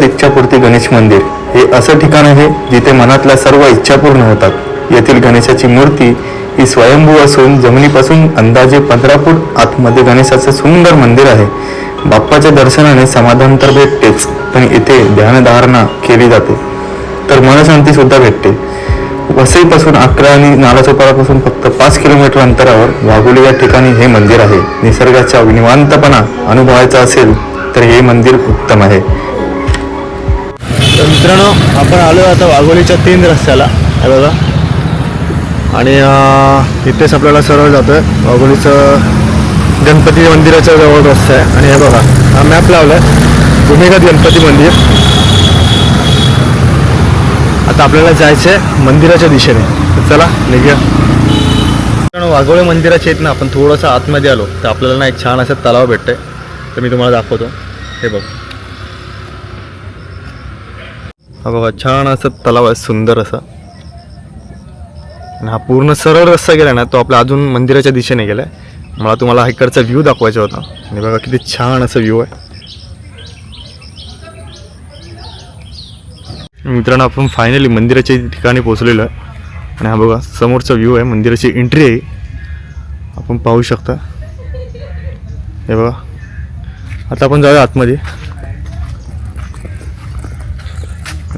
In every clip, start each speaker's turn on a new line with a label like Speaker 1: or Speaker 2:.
Speaker 1: प्रख्यात इच्छापूर्ती गणेश मंदिर हे असं ठिकाण आहे जिथे मनातल्या सर्व इच्छा पूर्ण होतात. येथील गणेशाची मूर्ती ही स्वयंभू असून जमिनीपासून अंदाजे पंधरा फूट आतमध्ये गणेशाचं सुंदर मंदिर आहे. बाप्पाच्या दर्शनाने समाधान तर भेटतेच पण इथे ध्यानधारणा केली जाते. तर मनशांती सुद्धा भेटते. वसईपासून अकरा आणि नालासोपारापासून फक्त पाच किलोमीटर अंतरावर वाघोली या ठिकाणी हे मंदिर आहे. निसर्गाचा निवांतपणा अनुभवायचा असेल तर हे मंदिर उत्तम आहे.
Speaker 2: मित्रांनो आपण आलो आता वाघोलीच्या तीन रस्त्याला. हे बघा. आणि इथेच आपल्याला सरळ जातो आहे वाघोलीचं गणपती मंदिराच्या जवळ रस्ता आहे. आणि हे बघा हा मॅप लावला आहे भूमिगत गणपती मंदिर. आता आपल्याला जायचं आहे मंदिराच्या दिशेने. तर चला निघूया. मित्रांनो वाघोळे मंदिराच्या इथनं आपण थोडंसं आतमध्ये आलो. तर आपल्याला ना एक छान असं तलाव भेटतंय. तर मी तुम्हाला दाखवतो. हे बघ. हा बघा छान असं तलाव आहे सुंदर असा. आणि हा पूर्ण सरळ रस्ता गेला ना तो आपला अजून मंदिराच्या दिशेने गेला आहे मला तुम्हाला हायकरचा व्ह्यू दाखवायचा होता. आणि बघा किती छान असा व्ह्यू आहे. मित्रांनो आपण फायनली मंदिराच्या ठिकाणी पोचलेलो आहे. आणि हा बघा समोरचा व्ह्यू आहे मंदिराची एंट्री आहे. आपण पाहू शकता. हे बघा. आता आपण जाऊया आतमध्ये.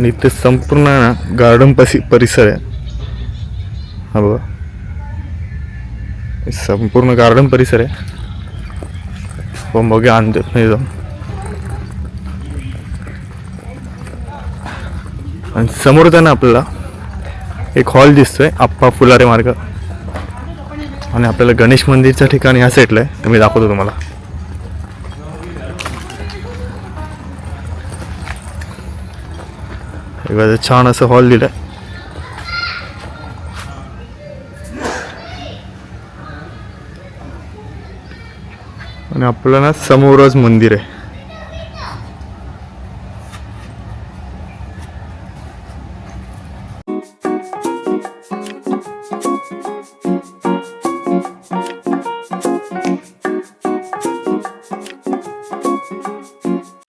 Speaker 2: आणि इथे संपूर्ण ना गार्डन पसी परिसर आहे. हा बघा. संपूर्ण गार्डन परिसर आहे. पण बघे आणतात नाही जाऊन आणि समोर ना आपल्याला एक हॉल दिसतोय आप्पा फुलारे मार्ग. आणि आपल्याला गणेश मंदिरच्या ठिकाणी ह्या साईडला आहे. तर मी दाखवतो तुम्हाला. हे छान असं हॉल दिलं आणि आपलं ना समोरच मंदिर आहे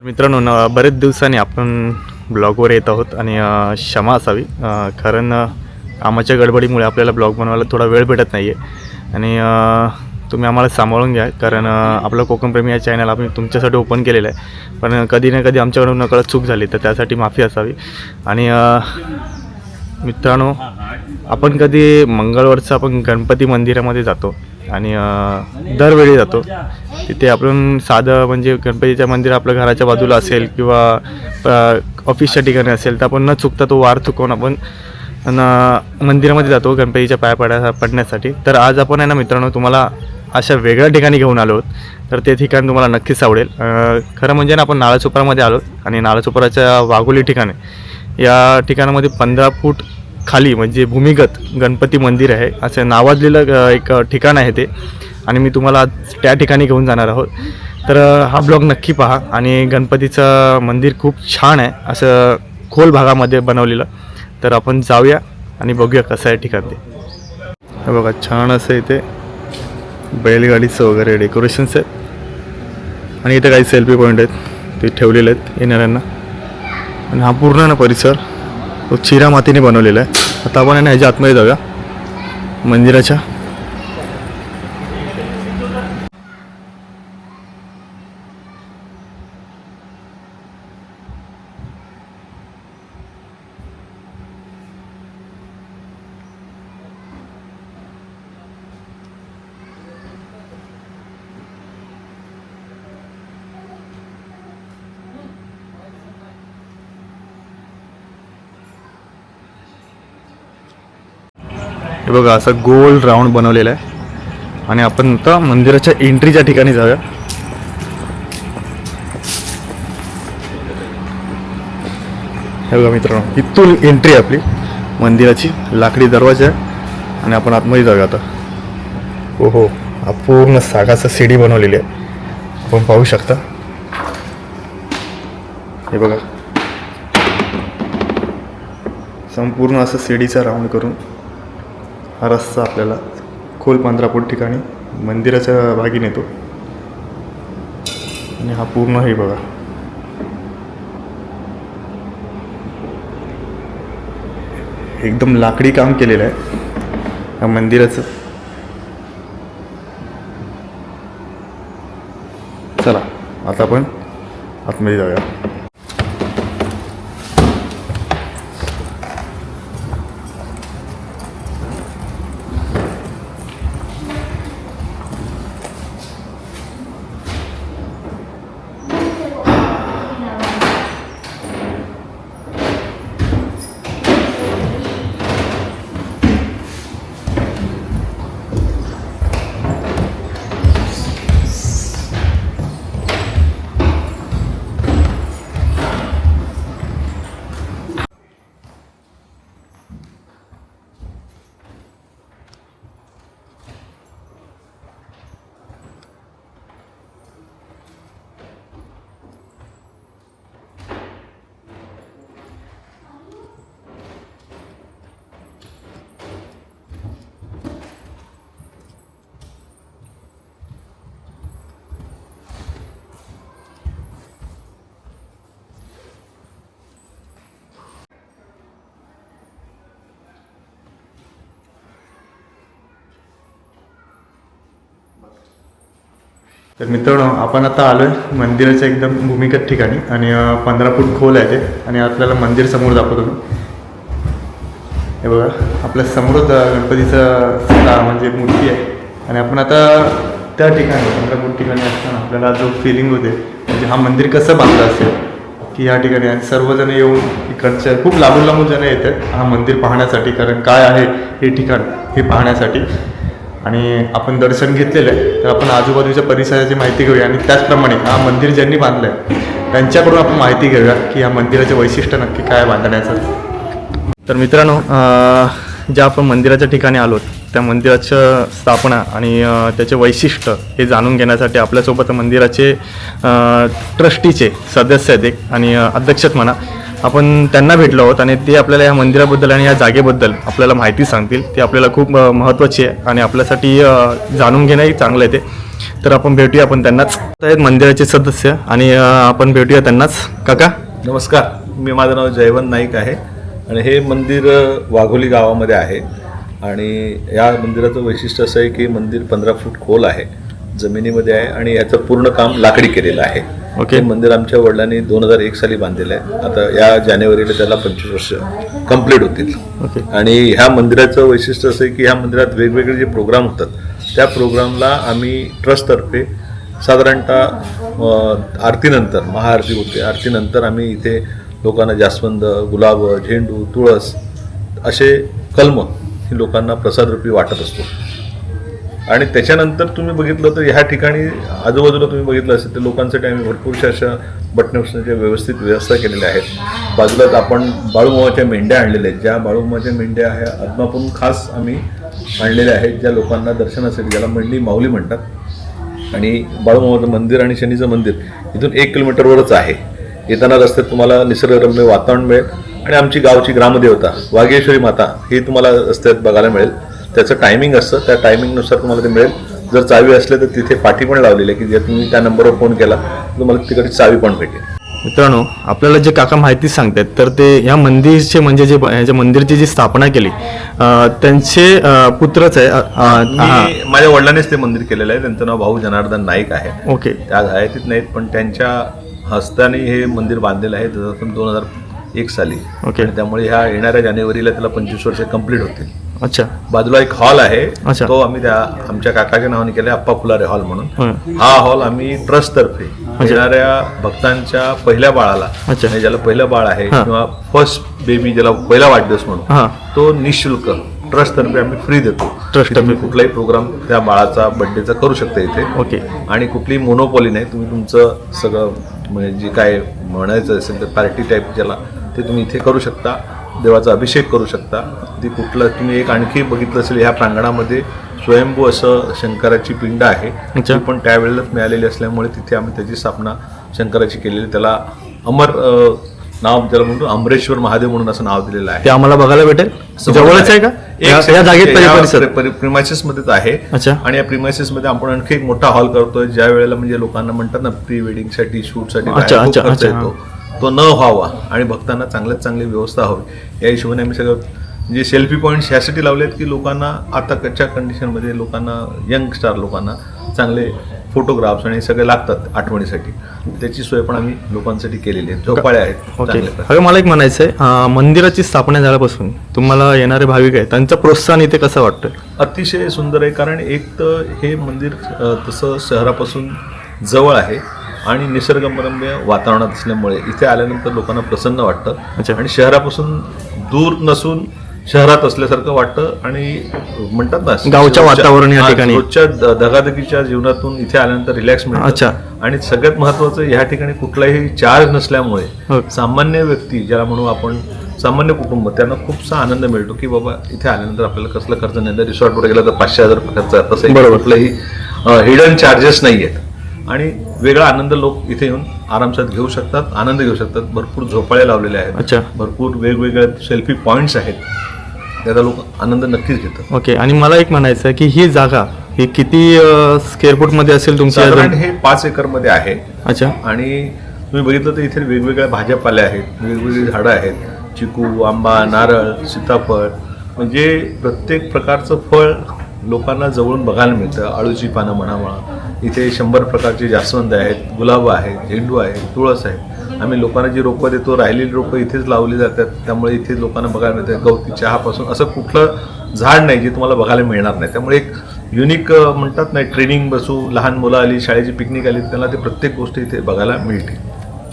Speaker 2: मित्रांनो बरेच दिवसांनी आपण ब्लॉगवर येत आहोत आणि क्षमा असावी. कारण कामाच्या गडबडीमुळे आपल्याला ब्लॉग बनवायला थोडा वेळ भेटत नाही आहे आणि तुम्ही आम्हाला सांभाळून घ्या. कारण आपलं कोकणप्रेमी या चॅनल आम्ही तुमच्यासाठी ओपन केलेलं आहे. पण कधी ना कधी आमच्याकडून नकळत चूक झाली तर त्यासाठी माफी असावी. आणि मित्रांनो आपण कधी मंगळवारचं आपण गणपती मंदिरामध्ये जातो. आणि दरवेळी जातो. तिथे आपण साधं म्हणजे गणपतीचं मंदिर आपल्या घराच्या बाजूला असेल किंवा ऑफिसच्या ठिकाणी असेल तर आपण न चुकता तो वार चुकवून आपण न मंदिरामध्ये जातो गणपतीच्या पाया पडा पडण्यासाठी. तर आज आपण आहे ना मित्रांनो तुम्हाला अशा वेगळ्या ठिकाणी घेऊन आलो तर ते ठिकाण तुम्हाला नक्कीच आवडेल. खरं म्हणजे ना आपण नाळाचोपरामध्ये आलो आणि नाळाचोपराच्या वाघोली ठिकाणी या ठिकाणामध्ये पंधरा फूट खाली म्हणजे भूमिगत गणपती मंदिर आहे. असं नावाजलेलं एक ठिकाण आहे ते. आणि मी तुम्हाला आज त्या ठिकाणी घेऊन जाणार आहोत. तर हा ब्लॉग नक्की पहा आणि गणपतीचं मंदिर खूप छान आहे असं खोल भागामध्ये बनवलेलं. तर आपण जाऊया आणि बघूया कसं आहे ठिकाण ते. बघा छान असं इथे बैलगाडीचं वगैरे डेकोरेशन्स आहेत. आणि इथे काही सेल्फी पॉईंट आहेत ते ठेवलेले आहेत येणाऱ्यांना. आणि हा पूर्ण ना परिसर तो चिरा मातीने बनवलेला आहे. आता आपण आहे ना ह्याच्या आतमध्ये जाऊया मंदिराच्या. हे बघा असं गोल राऊंड बनवलेलं आहे. आणि आपण आता मंदिराच्या एंट्रीच्या ठिकाणी जाऊया. हे बघा मित्रांनो इथून एंट्री आपली. मंदिराची लाकडी दरवाजा आहे. आणि आपण आतमध्ये जाऊया आता. हो हो पूर्ण सागाचं सीडी बनवलेली आहे. आपण पाहू शकता. हे बघा. संपूर्ण असं सीडीचा राऊंड करून. हा रस्ता आपल्याला खोल पंधरापूर ठिकाणी मंदिराच्या भागीने येतो. आणि हा पूर्ण हे बघा.
Speaker 1: एकदम लाकडी काम केलेलं आहे या मंदिराचं. चला आता आपण आतमध्ये जाऊया. तर मित्रांनो आपण आता आलोय मंदिराच्या एकदम भूमिगत ठिकाणी आणि पंधरा फूट खोल आहे ते आणि आपल्याला मंदिर समोर दाखवतो मी. हे बघा आपल्या समोरच गणपतीचं म्हणजे मूर्ती आहे. आणि आपण आता त्या ठिकाणी पंधरा फूट ठिकाणी असताना आपल्याला जो फिलिंग होते म्हणजे हा मंदिर कसं बांधलं असेल की या ठिकाणी आणि सर्वजण येऊन इकडच्या खूप लांबून लांबून जण येतात हा मंदिर पाहण्यासाठी कारण काय आहे हे ठिकाण हे पाहण्यासाठी. आणि आपण दर्शन घेतलेलं आहे. तर आपण आजूबाजूच्या परिसराची माहिती घेऊया. आणि त्याचप्रमाणे हा मंदिर ज्यांनी बांधलं आहे त्यांच्याकडून आपण माहिती घेऊया की या मंदिराचे वैशिष्ट्य नक्की काय बांधण्याचं.
Speaker 2: तर मित्रांनो ज्या आपण मंदिराच्या ठिकाणी आलो त्या मंदिराचं स्थापना आणि त्याचे वैशिष्ट्य हे जाणून घेण्यासाठी आपल्यासोबत मंदिराचे ट्रस्टीचे सदस्य आहेत एक आणि अध्यक्षच म्हणा. आपण त्यांना भेटलो आहोत आणि ते आपल्याला या मंदिराबद्दल आणि या जागेबद्दल आपल्याला माहिती सांगतील. ते आपल्याला खूप महत्त्वाची आहे आणि आपल्यासाठी जाणून घेणंही चांगलं आहे ते. तर आपण भेटूया आपण त्यांनाच. आहेत मंदिराचे सदस्य आणि आपण भेटूया त्यांनाच. काका?
Speaker 3: नमस्कार. मी माझं नाव जयवंत नाईक आहे आणि हे मंदिर वाघोली गावामध्ये आहे. आणि या मंदिराचं वैशिष्ट्य असं आहे की मंदिर पंधरा फूट खोल आहे जमिनीमध्ये आहे आणि याचं पूर्ण काम लाकडी केलेलं आहे.
Speaker 2: ओके.
Speaker 3: मंदिर आमच्या वडिलांनी दोन हजार एक साली बांधलेलं आहे. आता या जानेवारीला त्याला पंचवीस वर्ष कंप्लीट होतील.
Speaker 2: ओके.
Speaker 3: आणि ह्या मंदिराचं वैशिष्ट्य असं आहे की ह्या मंदिरात वेगवेगळे जे प्रोग्राम होतात त्या प्रोग्रामला आम्ही ट्रस्टतर्फे साधारणतः आरतीनंतर महाआरती होते. आरतीनंतर आम्ही इथे लोकांना जास्वंद गुलाब झेंडू तुळस असे कलम ही लोकांना प्रसादरूपी वाटत असतो. आणि त्याच्यानंतर तुम्ही बघितलं तर ह्या ठिकाणी आजूबाजूला तुम्ही बघितलं असेल तर लोकांसाठी आम्ही भरपूरशा अशा बटणे बसण्याच्या व्यवस्थित व्यवस्था केलेल्या आहेत. बाजूलाच आपण बाळूमाच्या मेंढ्या आणलेल्या आहेत. ज्या बाळूमाच्या मेंढ्या ह्या आत्मापून खास आम्ही आणलेल्या आहेत ज्या लोकांना दर्शनासाठी ज्याला मंडी माऊली म्हणतात. आणि बाळूमामाचं मंदिर आणि शनीचं मंदिर इथून एक किलोमीटरवरच आहे. येताना रस्त्यात तुम्हाला निसर्गरम्य वातावरण मिळेल. आणि आमची गावची ग्रामदेवता वाघेश्वरी माता ही तुम्हाला रस्त्यात बघायला मिळेल. त्याचं टायमिंग असतं. त्या टायमिंगनुसार तुम्हाला ते मिळेल. जर चावी असले तर तिथे पाठी पण लावलेली आहे की जर तुम्ही त्या नंबरवर फोन केला तर तुम्हाला तिकडची चावी पण भेटेल.
Speaker 2: मित्रांनो आपल्याला जे काका माहिती सांगतात तर ते ह्या मंदिरचे म्हणजे जे ह्याच्या मंदिरची जी स्थापना केली त्यांचे पुत्रच आहे
Speaker 3: माझ्या वडिलांनीच ते मंदिर केलेलं आहे. त्यांचं नाव भाऊ जनार्दन नाईक आहे.
Speaker 2: ओके.
Speaker 3: त्या गायतीत नाहीत पण त्यांच्या हस्ताने हे मंदिर बांधलेलं आहे. दोन हजार एक साली.
Speaker 2: ओके.
Speaker 3: त्यामुळे ह्या येणाऱ्या जानेवारीला त्याला पंचवीस वर्ष कंप्लीट होतील.
Speaker 2: अच्छा
Speaker 3: बाजूला एक हॉल आहे
Speaker 2: अच्छा.
Speaker 3: तो आम्ही त्या आमच्या काकाच्या नावाने केला अप्पा फुलारे हॉल म्हणून
Speaker 2: हं.
Speaker 3: हा हॉल आम्ही ट्रस्ट तर्फे येणाऱ्या भक्तांच्या पहिल्या बाळाला
Speaker 2: अच्छा.
Speaker 3: म्हणजे ज्याला पहिलं बाळ आहे
Speaker 2: हा.
Speaker 3: किंवा फर्स्ट बेबी ज्याला पहिला वाढदिवस म्हणून तो निशुल्क ट्रस्ट तर्फे आम्ही फ्री देतो
Speaker 2: Trust
Speaker 3: की तुम्ही
Speaker 2: तर्फे.
Speaker 3: कुठलाही प्रोग्राम त्या बाळाचा बर्थडेचा करू शकता इथे
Speaker 2: ओके
Speaker 3: आणि कुठली मोनोपॉली नाही तुम्ही तुमचं सगळं म्हणजे जे काय म्हणायचं असेल तर पार्टी टाईप ज्याला ते तुम्ही इथे करू शकता देवाचा अभिषेक करू शकता. ती कुठलं तुम्ही एक आणखी बघितलं असेल ह्या प्रांगणामध्ये स्वयंभू असं शंकराची पिंड आहे. ती पण त्यावेळेलाच मिळालेली असल्यामुळे तिथे आम्ही त्याची स्थापना शंकराची केलेली. त्याला अमर नाव त्याला म्हणतो अमरेश्वर महादेव म्हणून असं नाव दिलेलं आहे.
Speaker 2: ते आम्हाला बघायला भेटेल? जवळच आहे का? या- जागेत
Speaker 3: प्रिमायसिस मध्येच आहे.
Speaker 2: अच्छा.
Speaker 3: आणि या प्रिमायसिसमध्ये आपण आणखी एक मोठा हॉल करतोय ज्या वेळेला म्हणजे लोकांना म्हणतात ना प्री वेडिंगसाठी
Speaker 2: शूटसाठी
Speaker 3: येतो. तो न व्हावा आणि भक्तांना चांगल्यात चांगली व्यवस्था हवी. या हिशोबाने आम्ही सगळं जे सेल्फी पॉईंट्स ह्यासाठी लावले आहेत की लोकांना आता कच्च्या कंडिशनमध्ये लोकांना यंगस्टार लोकांना चांगले फोटोग्राफ्स आणि सगळे लागतात आठवणीसाठी. त्याची सोय पण आम्ही लोकांसाठी केलेली आहे. झोपाळ्या आहेत.
Speaker 2: अगं मला एक म्हणायचं आहे मंदिराची स्थापना झाल्यापासून तुम्हाला येणारे भाविक आहे त्यांचं प्रोत्साहन इथे कसं वाटतं
Speaker 3: अतिशय सुंदर आहे कारण एक तर हे मंदिर तसं शहरापासून जवळ आहे. आणि निसर्गमरम्य वातावरणात असल्यामुळे इथे आल्यानंतर लोकांना प्रसन्न
Speaker 2: अच्छा.
Speaker 3: वाटतं आणि शहरापासून दूर नसून शहरात असल्यासारखं वाटतं आणि म्हणतात ना
Speaker 2: गावच्या वातावरण या
Speaker 3: हा,
Speaker 2: ठिकाणी.
Speaker 3: रोजच्या दगादगीच्या जीवनातून इथे आल्यानंतर रिलॅक्स
Speaker 2: अच्छा.
Speaker 3: मिळतं आणि सगळ्यात महत्वाचं या ठिकाणी कुठलाही चार्ज
Speaker 2: हो.
Speaker 3: नसल्यामुळे सामान्य व्यक्ती ज्याला म्हणू आपण सामान्य कुटुंब त्यांना खूपसा आनंद मिळतो की बाबा इथे आल्यानंतर आपल्याला कसलं खर्च नाही तर रिसॉर्टवर गेला तर पाचशे हजार रुपये खर्च तसं. कुठलंही हिडन चार्जेस नाही आहेत आणि वेगळा आनंद लोक इथे येऊन आरामसात घेऊ शकतात आनंद घेऊ शकतात. भरपूर झोपाळे लावलेले
Speaker 2: अच्छा.
Speaker 3: आहेत भरपूर वेगवेगळे सेल्फी पॉईंट्स आहेत. त्याचा लोक आनंद नक्कीच घेतात.
Speaker 2: ओके आणि मला एक म्हणायचं आहे की ही जागा ही किती स्क्वेअर फूटमध्ये असेल तुमच्या
Speaker 3: हे पाच एकरमध्ये आहे.
Speaker 2: अच्छा.
Speaker 3: आणि तुम्ही बघितलं तर इथे वेगवेगळ्या भाज्यापाल्या आहेत. वेगवेगळी झाडं आहेत. चिकू आंबा नारळ सीताफळ. म्हणजे प्रत्येक प्रकारचं फळ लोकांना जवळून बघायला मिळतं. आळूची पानं म्हणा म्हणा इथे शंभर प्रकारचे जास्वंद आहेत गुलाब आहे झेंडू आहे तुळस आहे. आम्ही लोकांना जी रोपं देतो राहिलेली रोपं इथेच लावली जातात. त्यामुळे इथे लोकांना बघायला मिळतात गवती चहापासून असं कुठलं झाड नाही जे तुम्हाला बघायला मिळणार नाही. त्यामुळे एक युनिक म्हणतात नाही ट्रेनिंग बसू लहान मुलं आली शाळेची पिकनिक आली त्यांना ते प्रत्येक गोष्ट इथे बघायला मिळते.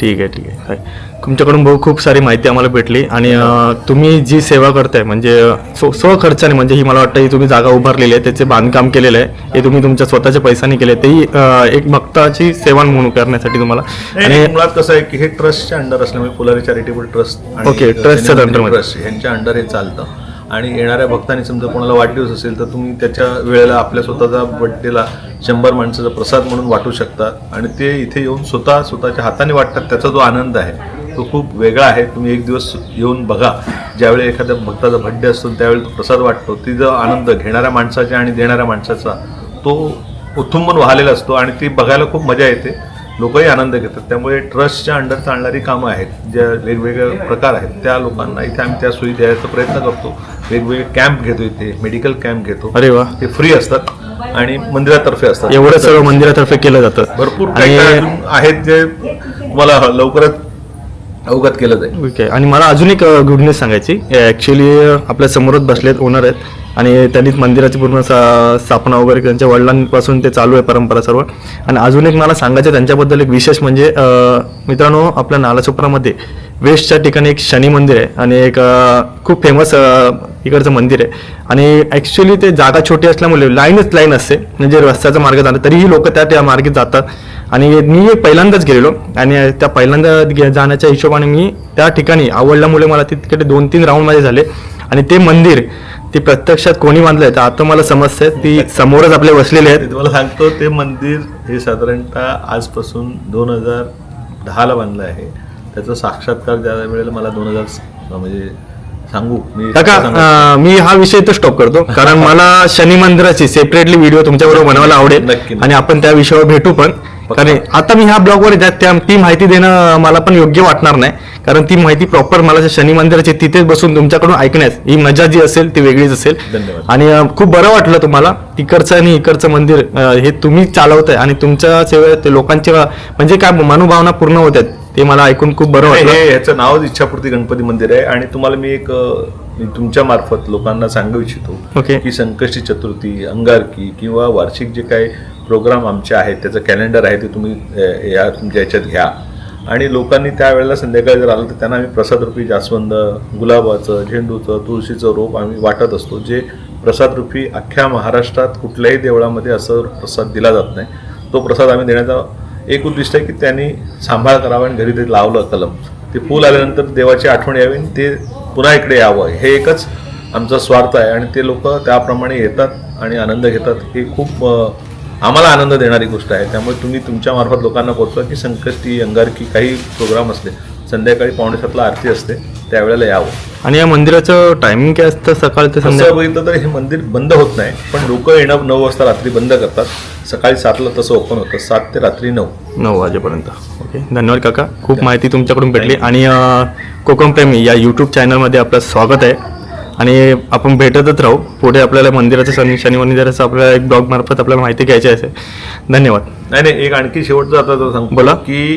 Speaker 2: ठीक आहे ठीक आहे. काय? तुमच्याकडून भाऊ खूप सारी माहिती आम्हाला भेटली आणि अं, तुम्ही जी सेवा करताय म्हणजे अं, स्व स्वखर्चाने म्हणजे ही मला वाटतं ही तुम्ही जागा उभारलेली आहे त्याचे बांधकाम केलेलं आहे हे तुम्ही तुमच्या स्वतःच्या पैशाने केले तेही अं, एक भक्ताची सेवा म्हणून करण्यासाठी तुम्हाला.
Speaker 3: आणि
Speaker 2: आणि
Speaker 3: मुळात कसं आहे की हे ट्रस्टच्या अंडर असल्यामुळे पुलारी चॅरिटेबल ट्रस्ट
Speaker 2: Okay, trustच्याच under मध्ये.
Speaker 3: ट्रस्ट यांच्या अंडर हे चालतं. आणि येणाऱ्या भक्तांनी समजा कोणाला वाढदिवस असेल तर तुम्ही त्याच्या वेळेला आपल्या स्वतःचा बड्डेला शंभर माणसाचा प्रसाद म्हणून वाटू शकता. आणि ते इथे येऊन स्वतः स्वतःच्या हाताने वाटतात. त्याचा जो आनंद आहे तो खूप वेगळा आहे. तुम्ही एक दिवस येऊन बघा. ज्यावेळी एखाद्या भक्ताचा भड्डे असतो त्यावेळी तो प्रसाद वाटतो. ती जो आनंद घेणाऱ्या माणसाचा आणि देणाऱ्या माणसाचा तो उत्थुंबून वाहलेला असतो. आणि ती बघायला खूप मजा येते. लोकही आनंद घेतात. त्यामुळे ट्रस्टच्या अंडर चालणारी कामं आहेत ज्या वेगवेगळे प्रकार आहेत त्या लोकांना इथे आम्ही त्या सोयी द्यायचा प्रयत्न करतो. वेगवेगळे कॅम्प घेतो इथे मेडिकल कॅम्प घेतो.
Speaker 2: अरे वा.
Speaker 3: ते फ्री असतात आणि मंदिरातर्फे असतात.
Speaker 2: एवढं सगळं मंदिरातर्फे केलं जातं.
Speaker 3: भरपूर काही अजून आहेत जे तुम्हाला लवकरच अवगत केलं जाईल.
Speaker 2: ओके. आणि मला अजून एक गुड न्यूज सांगायची. ॲक्च्युली आपल्या समोरच बसलेत ओनर आहेत. आणि त्यांनीच मंदिराची पूर्ण सा स्थापना वगैरे त्यांच्या वडिलांपासून ते चालू आहे परंपरा सर्व. आणि अजून एक मला सांगायचं त्यांच्याबद्दल एक विशेष म्हणजे मित्रांनो आपल्या नालासोपरामध्ये वेस्टच्या ठिकाणी एक शनी मंदिर आहे आणि एक खूप फेमस इकडचं मंदिर आहे. आणि ॲक्च्युली ते जागा छोटी असल्यामुळे लाईनच लाईन असते. म्हणजे रस्त्याचा मार्ग जाणं तरीही लोक त्या त्या मार्गे जातात. आणि मी पहिल्यांदाच गेलेलो. आणि त्या पहिल्यांदा जाण्याच्या हिशोबाने मी त्या ठिकाणी आवडल्यामुळे मला तिकडे दोन तीन राऊंड माझे झाले. आणि ते मंदिर ते प्रत्यक्षात कोणी बांधलंय? तर आता मला समजतंय ती समोरच आपले बसलेले आहेत.
Speaker 3: तुम्हाला सांगतो ते मंदिर हे साधारणतः आजपासून दोन हजार दहाला बांधलं आहे. त्याचा साक्षात्कार ज्या वेळेला मला दोन हजार म्हणजे सांगू. मी
Speaker 2: काका मी हा विषय इथं स्टॉप करतो. कारण मला शनी मंदिराची सेपरेटली व्हिडिओ तुमच्याबरोबर बनवायला आवडेल.
Speaker 3: नक्की.
Speaker 2: आणि आपण त्या विषयावर भेटू पण. कारण आता मी ह्या ब्लॉगवर त्या त्या- ती माहिती देणं मला पण योग्य वाटणार नाही. कारण ती माहिती प्रॉपर मला शनी मंदिराची तिथेच बसून तुमच्याकडून ऐकण्यास ही मजा जी असेल ती वेगळीच असेल. आणि खूप बरं वाटलं तुम्हाला. तिकडचं आणि इकडचं मंदिर हे तुम्ही चालवताय. आणि तुमच्या सेवेत ते लोकांची अं, म्हणजे काय मनोभावना पूर्ण होत आहेत ते मला ऐकून खूप बरं वाटलं.
Speaker 3: ह्याचं नावच इच्छापूर्ती गणपती मंदिर आहे. आणि तुम्हाला मी एक तुमच्या मार्फत लोकांना सांगू इच्छितो. की संकष्टी चतुर्थी अंगारकी किंवा वार्षिक जे काही प्रोग्राम आमचे आहेत त्याचं कॅलेंडर आहे ते तुम्ही या तुमच्या याच्यात घ्या. आणि लोकांनी त्यावेळेला संध्याकाळी जर आलं तर त्यांना आम्ही प्रसादरूपी जास्वंद गुलाबाचं झेंडूचं तुळशीचं रोप आम्ही वाटत असतो जे प्रसादरूपी अख्ख्या महाराष्ट्रात कुठल्याही देवळामध्ये असं प्रसाद दिला जात नाही. तो प्रसाद आम्ही देण्याचा एक उद्दिष्ट आहे की त्यांनी सांभाळ करावा आणि घरी ते लावलं कलम. ते फूल आल्यानंतर देवाची आठवण यावी आणि ते पुन्हा इकडे यावं. हे एकच आमचा स्वार्थ आहे आणि ते लोक त्याप्रमाणे येतात आणि आनंद घेतात. हे खूप आम्हाला आनंद देणारी गोष्ट आहे. त्यामुळे तुम्ही तुमच्या मार्फत लोकांना पोहोचवा की संकष्टी अंगारकी काही प्रोग्राम असले संध्याकाळी पावणे सातला आरती असते त्यावेळेला यावं.
Speaker 2: आणि या मंदिराचं टायमिंग काय असतं सकाळ ते संध्याकाळ
Speaker 3: असं बघितलं तर हे मंदिर बंद होत नाही पण लोक येणं नऊ वाजता रात्री बंद करतात. सकाळी सातला तसं ओपन होतं सात ते रात्री नऊ.
Speaker 2: नऊ वाजेपर्यंत. ओके. धन्यवाद काका. खूप माहिती तुमच्याकडून भेटली. आणि अं, कोकण प्रेमी या यूट्यूब चॅनलमध्ये आपलं स्वागत आहे. आणि आपण भेटतच राहू. पुढे आपल्याला मंदिराचं शनी शनी मंदिराचं आपल्याला एक ब्लॉग मार्फत आपल्याला माहिती घ्यायची असेल. धन्यवाद.
Speaker 3: नाही नाही एक आणखी शेवटचं आता तो सांगतो
Speaker 2: बोला.
Speaker 3: की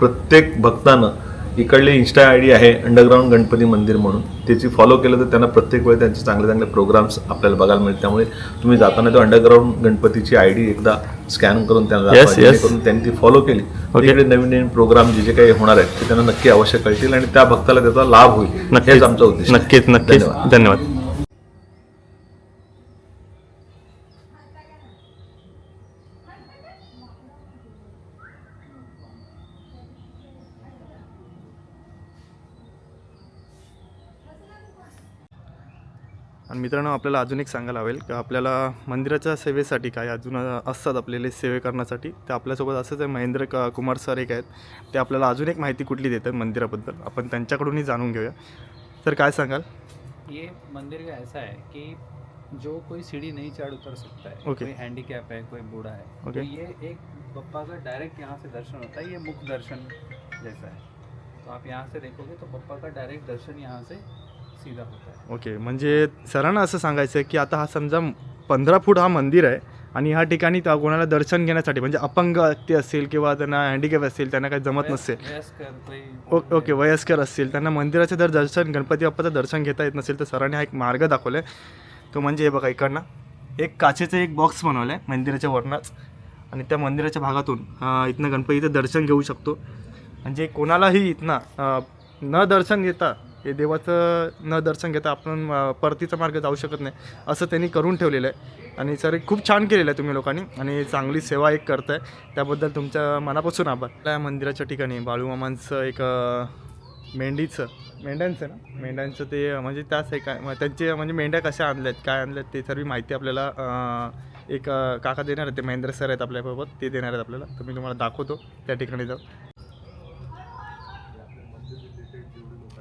Speaker 3: प्रत्येक भक्तानं इकडले इन्स्टा आय डी आहे अंडरग्राऊंड गणपती मंदिर म्हणून त्याची फॉलो केलं तर त्यांना प्रत्येक वेळी त्यांचे चांगले चांगले प्रोग्राम्स आपल्याला बघायला मिळतील त्यामुळे तुम्ही जाताना तो अंडरग्राऊंड गणपतीची आय डी एकदा स्कॅन करून त्यांना.
Speaker 2: Yes, yes.
Speaker 3: जेणेकरून त्यांनी ती फॉलो केली. इकडे नवीन नवीन प्रोग्राम जे जे काही होणार आहेत ते त्यांना नक्की अवश्य कळतील आणि त्या भक्ताला त्याचा लाभ होईल हेच आमचा उद्देश.
Speaker 2: नक्कीच नक्कीच
Speaker 3: धन्यवाद.
Speaker 2: आणि मित्रांनो आपल्याला अजून एक सांगायला हवेल की आपल्याला मंदिराच्या सेवेसाठी काय अजून असतात आपल्याला सेवे करण्यासाठी. ते आपल्यासोबत असंच आहे महेंद्र क कुमार सर एक आहेत. ते आपल्याला अजून एक माहिती कुठली देतात मंदिराबद्दल? आपण त्यांच्याकडूनही जाणून घेऊया. तर काय सांगाल?
Speaker 4: ये मंदिर का ऐसा है कि जो कोई सीढ़ी नहीं चढ़ उतर सकता है
Speaker 2: ओके।
Speaker 4: कोई हैंडीकैप है कोई बूढ़ा है तो
Speaker 2: ओके।
Speaker 4: ये एक बप्पा का डायरेक्ट यहाँ से दर्शन होता है ये मुख दर्शन जैसा है। तो आप यहाँ से देखोगे तो बप्पा का डायरेक्ट दर्शन यहाँ से सीधा होता है
Speaker 2: ओके म्हणजे सरांना असं सांगायचं आहे की आता हा समजा पंधरा फूट हा मंदिर आहे आणि ह्या ठिकाणी त्या कोणाला दर्शन घेण्यासाठी म्हणजे अपंग व्यक्ती असेल किंवा त्यांना हँडिकॅप असेल त्यांना काही जमत नसेल.
Speaker 4: वयस्कर
Speaker 2: ओ- ओके वयस्कर असतील त्यांना मंदिराचे जर दर्शन गणपती बाप्पाचं दर्शन घेता येत नसेल तर सरांनी हा एक मार्ग दाखवला आहे तो म्हणजे हे बघा इकडनं. एक काचेचं एक बॉक्स बनवलं आहे मंदिराच्या वरनाच. आणि त्या मंदिराच्या भागातून अं, इथनं गणपतीचं दर्शन घेऊ शकतो. म्हणजे कोणालाही इथनं अं, न दर्शन घेता हे देवाचं न दर्शन घेता आपण परतीचा मार्ग जाऊ शकत नाही असं त्यांनी करून ठेवलेलं आहे. आणि सर खूप छान केलेलं आहे तुम्ही लोकांनी. आणि चांगली सेवा एक करताय. त्याबद्दल तुमच्या मनापासून आभार. त्या मंदिराच्या ठिकाणी बाळूमामांचं एक मेंढीचं मेंढ्यांचं ना? मेंढ्यांचं ते म्हणजे त्याच आहे काय मग त्यांचे म्हणजे मेंढ्या कशा आणल्यात काय आणल्यात ते सर्व माहिती आपल्याला एक काका देणार आहेत ते महेंद्र सर आहेत आपल्याबरोबर ते देणार आहेत आपल्याला. तर मी तुम्हाला दाखवतो त्या ठिकाणी जाऊ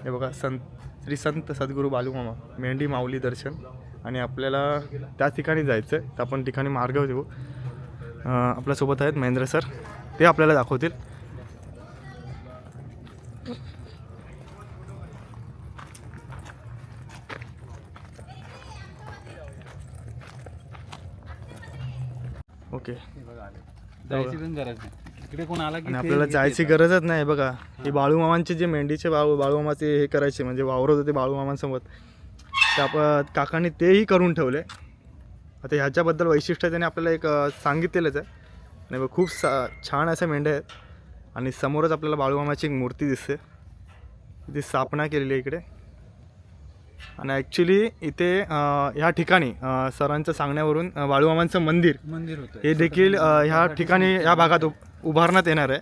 Speaker 2: हे बघा संत श्री संत सद्गुरू बालूमामा मेंढी माऊली दर्शन. आणि आपल्याला त्या ठिकाणी जायचं आहे तर आपण ठिकाणी मार्ग देऊ आपल्यासोबत आहेत महेंद्र सर. ते आपल्याला दाखवतील. ओके.
Speaker 4: जायची पण गरज नाही. इकडे कोण आला की
Speaker 2: आणि आपल्याला जायची. गरजच नाही बघा. हे बाळूमामांचे जे मेंढीचे बाळू बाळूमामाचे हे करायचे म्हणजे वावरत होते बाळूमामांसोबत. ते आपण काकांनी तेही करून ठेवले. आता ह्याच्याबद्दल वैशिष्ट्य त्याने आपल्याला एक सांगितलेलंच आहे. आणि बघ, खूप सा छान असे मेंढ्या आहेत. आणि समोरच आपल्याला बाळूमामाची एक मूर्ती दिसते. ती स्थापना केलेली आहे इकडे. आणि ॲक्च्युली इथे ह्या ठिकाणी अं, सरांच्या सांगण्यावरून बाळूमामांचं मंदिर
Speaker 4: मंदिर होतं.
Speaker 2: हे देखील ह्या ठिकाणी ह्या भागात उभारण्यात येणार आहे.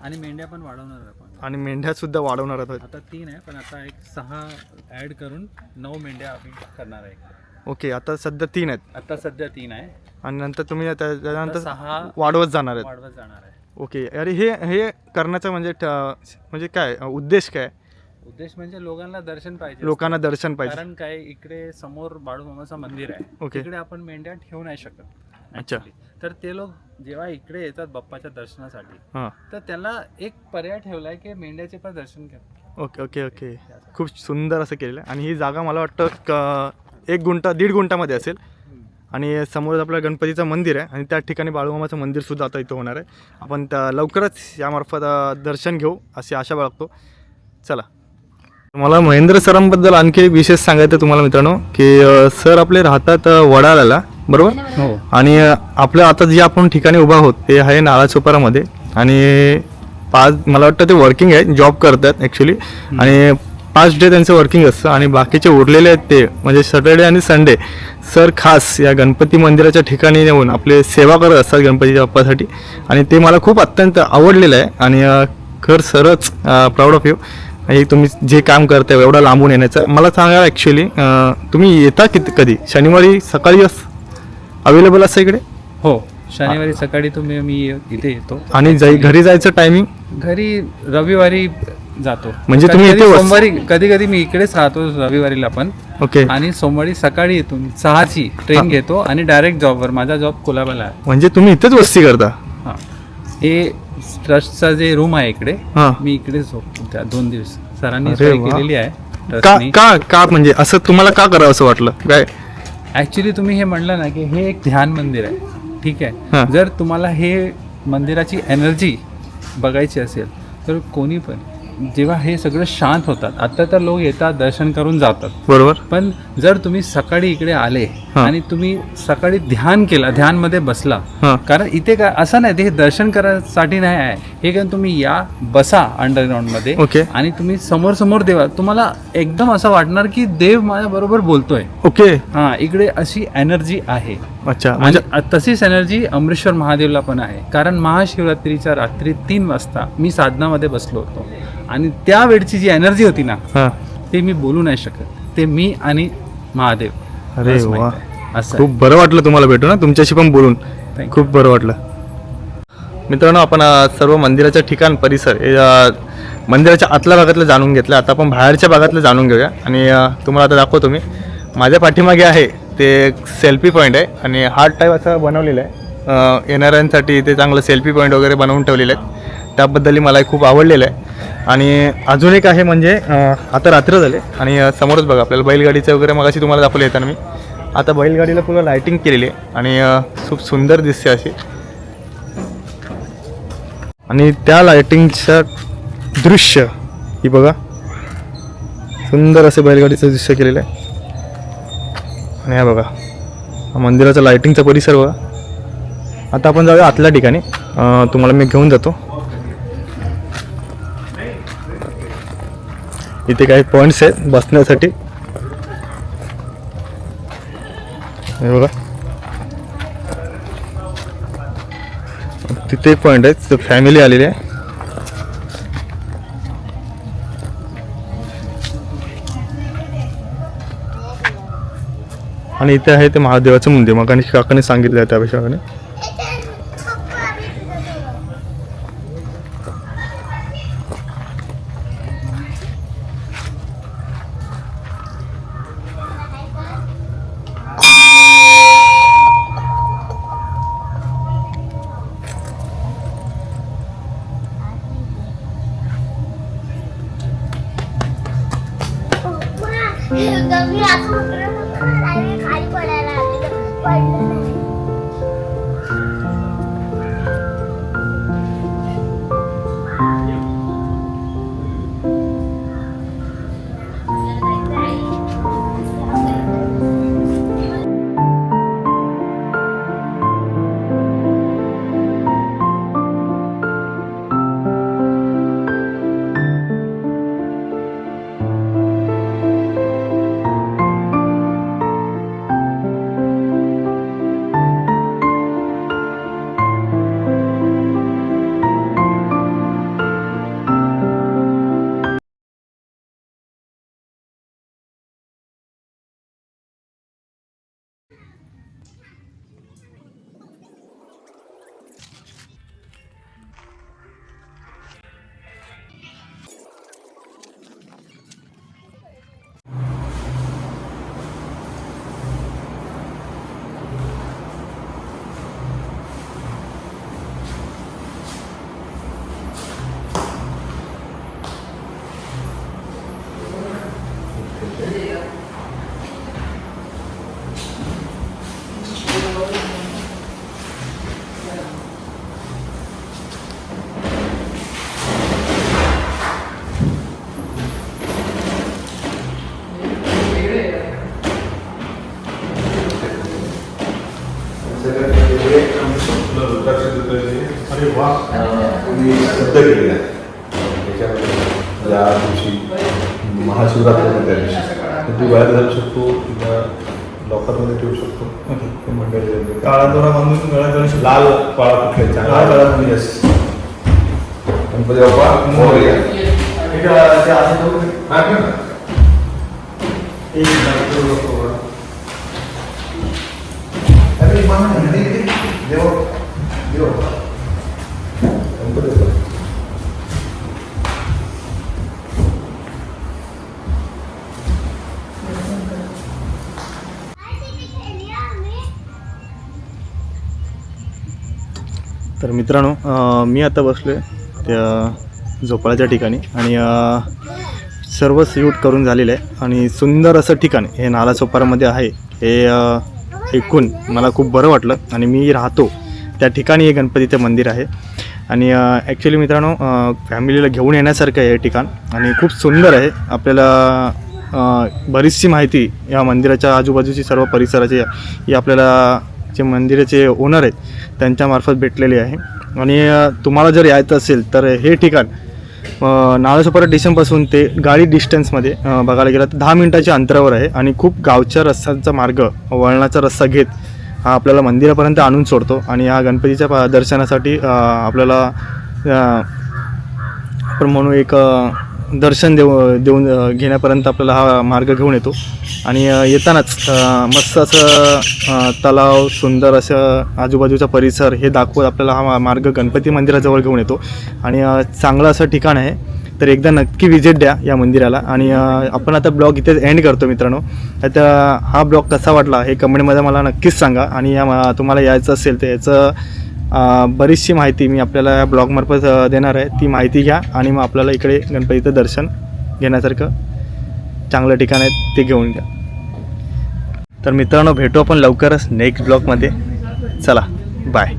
Speaker 4: आणि मेंढ्या पण वाढवणार आहे आपण.
Speaker 2: आणि मेंढ्यासुद्धा वाढवणार आहेत.
Speaker 4: आता तीन आहे पण आता एक सहा ऍड करून नऊ मेंढ्या आम्ही करणार आहे.
Speaker 2: ओके आता सध्या तीन आहेत.
Speaker 4: आता सध्या तीन आहे.
Speaker 2: आणि नंतर तुम्ही त्या-
Speaker 4: आता
Speaker 2: त्याच्यानंतर
Speaker 4: सहा
Speaker 2: वाढवत जाणार आहेत.
Speaker 4: वाढवत जाणार आहे.
Speaker 2: ओके अरे हे हे करण्याचं म्हणजे ठ- म्हणजे काय उद्देश काय?
Speaker 4: उद्देश म्हणजे लोकांना दर्शन पाहिजे
Speaker 2: लोकांना दर्शन पाहिजे.
Speaker 4: कारण काय इकडे समोर बाळूमामाचं मंदिर आहे.
Speaker 2: ओके.
Speaker 4: तिकडे आपण मेंढ्या ठेवू नाही शकत
Speaker 2: अच्छा.
Speaker 4: actually. तर ते लोक जेव्हा इकडे येतात बाप्पाच्या दर्शनासाठी
Speaker 2: हां.
Speaker 4: तर त्याला एक पर्याय ठेवलाय की मेंढ्याचे पण दर्शन घ्या.
Speaker 2: Okay okay okay. खूप सुंदर असं केलेलं आहे. आणि ही जागा मला वाटतं क एक गुंठा दीड गुंठामध्ये असेल. आणि समोर आपलं गणपतीचं मंदिर आहे. आणि त्या ठिकाणी बाळूमामाचं मंदिरसुद्धा आता इथं होणार आहे. आपण त्या लवकरच यामार्फत अ, दर्शन घेऊ अशी आशा बाळगतो. चला. मला महेंद्र सरांबद्दल आणखी एक विशेष सांगायचं तुम्हाला मित्रांनो की अ, सर आपले राहतात अ, वडाळ्याला बरोबर?
Speaker 4: हो.
Speaker 2: आणि आपलं आता जे आपण ठिकाणी उभा आहोत ते आहे नाला चोपारामध्ये. आणि पाच मला वाटतं ते वर्किंग आहे जॉब करतात ॲक्च्युली आणि पाच डे त्यांचं वर्किंग असतं आणि बाकीचे उरलेले आहेत ते. म्हणजे सॅटर्डे आणि संडे सर खास या गणपती मंदिराच्या ठिकाणी येऊन आपले सेवा करत असतात गणपतीच्या बाप्पासाठी. आणि ते मला खूप अत्यंत आवडलेलं आहे. आणि खर सरच प्राऊड ऑफ यू हे तुम्ही जे काम करताय एवढा लांबून येण्याचं. मला सांगा ॲक्च्युली तुम्ही येता किती कधी? शनिवारी सकाळी अस अवेलेबल असतं इकडे?
Speaker 4: हो शनिवारी सकाळी तुम्ही मी इथे येतो.
Speaker 2: आणि जाई घरी जायचं टायमिंग
Speaker 4: घरी रविवारी जातो.
Speaker 2: म्हणजे तुम्ही
Speaker 4: कधी-कधी
Speaker 2: इथे वस-
Speaker 4: सोमवारी कधी कधी मी इकडेच राहतो रविवारीला पण.
Speaker 2: ओके.
Speaker 4: आणि सोमवारी सकाळी येतो मी. सहाची ट्रेन घेतो आणि डायरेक्ट जॉबवर. माझा जॉब कोलाबाला आहे.
Speaker 2: म्हणजे तुम्ही इथेच वस्ती करता?
Speaker 4: हा. हे ट्रस्टचा जे रूम आहे इकडे
Speaker 2: हां.
Speaker 4: मी इकडेच झोपतो त्या दोन दिवस. सरांनी
Speaker 2: अरे
Speaker 4: सोय
Speaker 2: वा.
Speaker 4: केलेली आहे
Speaker 2: का
Speaker 4: ट्रस्टनी.
Speaker 2: का का म्हणजे असं तुम्हाला का करावं असं वाटलं? काय
Speaker 4: ॲक्च्युली तुम्ही हे म्हणलं ना की हे एक ध्यान मंदिर आहे ठीक. आहे जर तुम्हाला हे मंदिराची एनर्जी बघायची असेल तर कोणी पण जेव्हा हे सगळं शांत होतात आता तर लोक येतात दर्शन करून जातात.
Speaker 2: बरोबर.
Speaker 4: पण जर तुम्ही सकाळी इकडे आले. आणि तुम्ही सकाळी ध्यान केला ध्यानमध्ये बसला
Speaker 2: हां.
Speaker 4: कारण इथे काय असं नाही ते हे दर्शन करायसाठी नाही आहे. हे काय तुम्ही या बसा अंडरग्राऊंडमध्ये
Speaker 2: ओके.
Speaker 4: आणि तुम्ही समोर समोर देवा. तुम्हाला एकदम असं वाटणार की देव माझ्या बरोबर बोलतोय.
Speaker 2: ओके.
Speaker 4: हा इकडे अशी एनर्जी आहे.
Speaker 2: अच्छा म्हणजे
Speaker 4: तशीच एनर्जी अमृतसर महादेवला पण आहे. कारण महाशिवरात्रीच्या रात्री तीन वाजता मी साधनामध्ये बसलो होतो. आणि त्या वेळची जी एनर्जी होती ना ते मी बोलू नाही शकत. ते मी आणि महादेव.
Speaker 2: अरे.
Speaker 4: असं
Speaker 2: खूप बरं वाटलं तुम्हाला भेटून ना तुमच्याशी पण बोलून. खूप बरं वाटलं. मित्रांनो आपण सर्व मंदिराचं ठिकाण परिसर मंदिराच्या आतल्या भागातलं जाणून घेतलं. आता आपण बाहेरच्या भागातलं जाणून घेऊया. आणि तुम्हाला आता दाखवतो मी. माझ्या पाठीमागे आहे ते एक सेल्फी पॉईंट आहे. आणि हार्ट टाईप असं बनवलेलं आहे. येणाऱ्यांसाठी ते चांगलं सेल्फी पॉईंट वगैरे बनवून ठेवलेले आहेत. त्याबद्दल मलाही खूप आवडलेलं आहे. आणि अजून एक आहे म्हणजे आता रात्र झाले. आणि समोरच बघा आपल्याला बैलगाडीचं वगैरे मगाशी तुम्हाला दाखवलं येताना मी. आता बैलगाडीला पूर्ण लायटिंग केलेली आहे. आणि खूप सुंदर दिसते अशी. आणि त्या लायटिंगच्या दृश्य ही बघा. सुंदर असे बैलगाडीचं दृश्य केलेलं आहे. आणि हा बघा मंदिराचा लायटिंगचा परिसर बघा. आता आपण जाऊया आतल्या ठिकाणी. तुम्हाला मी घेऊन जातो. इथे काही पॉईंट्स आहेत बसण्यासाठी. हे बघा. तिथे एक पॉईंट आहे फॅमिली आलेली आहे. आणि इथे आहे ते महादेवाचं मंदिर. मग काकाने सांगितलं आहे त्यापेक्षा
Speaker 3: లాల్ పాలకు ఇక్కడ तर
Speaker 2: मित्रांनो मी आता बसलो आहे त्या झोपाळ्याच्या ठिकाणी आणि सर्व शूट करून झालेलं आहे आणि सुंदर असं ठिकाण हे नालासोपारामध्ये आहे. हे ऐकून मला खूप बरं वाटलं आणि मी राहतो त्या ठिकाणी हे गणपतीचं मंदिर आहे. आणि ॲक्च्युली मित्रांनो फॅमिलीला घेऊन येण्यासारखं आहे हे ठिकाण आणि खूप सुंदर आहे. आपल्याला बरीचशी माहिती या मंदिराच्या आजूबाजूची सर्व परिसराची ही आपल्याला जे मंदिराचे ओनर आहेत त्यांच्यामार्फत भेटलेली आहे. आणि तुम्हाला जर यायचं असेल तर हे ठिकाण नाळासोपारा स्टेशनपासून ते गाडी डिस्टन्समध्ये बघायला गेलं तर दहा मिनटाच्या अंतरावर आहे आणि खूप गावच्या रस्त्यांचा मार्ग वळणाचा रस्ता घेत हा आपल्याला मंदिरापर्यंत आणून सोडतो आणि या गणपतीच्या दर्शनासाठी आपल्याला आपण म्हणू एक दर्शन देऊ देऊन घेण्यापर्यंत आपल्याला हा मार्ग घेऊन येतो. आणि येतानाच मस्त असं तलाव सुंदर असं आजूबाजूचा परिसर हे दाखवत आपल्याला हा मार्ग गणपती मंदिराजवळ घेऊन येतो. आणि चांगलं असं ठिकाण आहे. तर एकदा नक्की विजिट द्या या मंदिराला. आणि आपण आता ब्लॉग इथे एंड करतो मित्रांनो. आता हा ब्लॉग कसा वाटला हे कमेंटमध्ये मला नक्कीच सांगा. आणि या तुम्हाला यायचं असेल तर याचं बरीचशी माहिती मी आपल्याला या ब्लॉगमार्फत देणार आहे. ती माहिती घ्या आणि मग आपल्याला इकडे गणपतीचं दर्शन घेण्यासारखं चांगलं ठिकाण आहे ते घेऊन घ्या. तर मित्रांनो भेटू आपण लवकरच नेक्स्ट ब्लॉगमध्ये चला बाय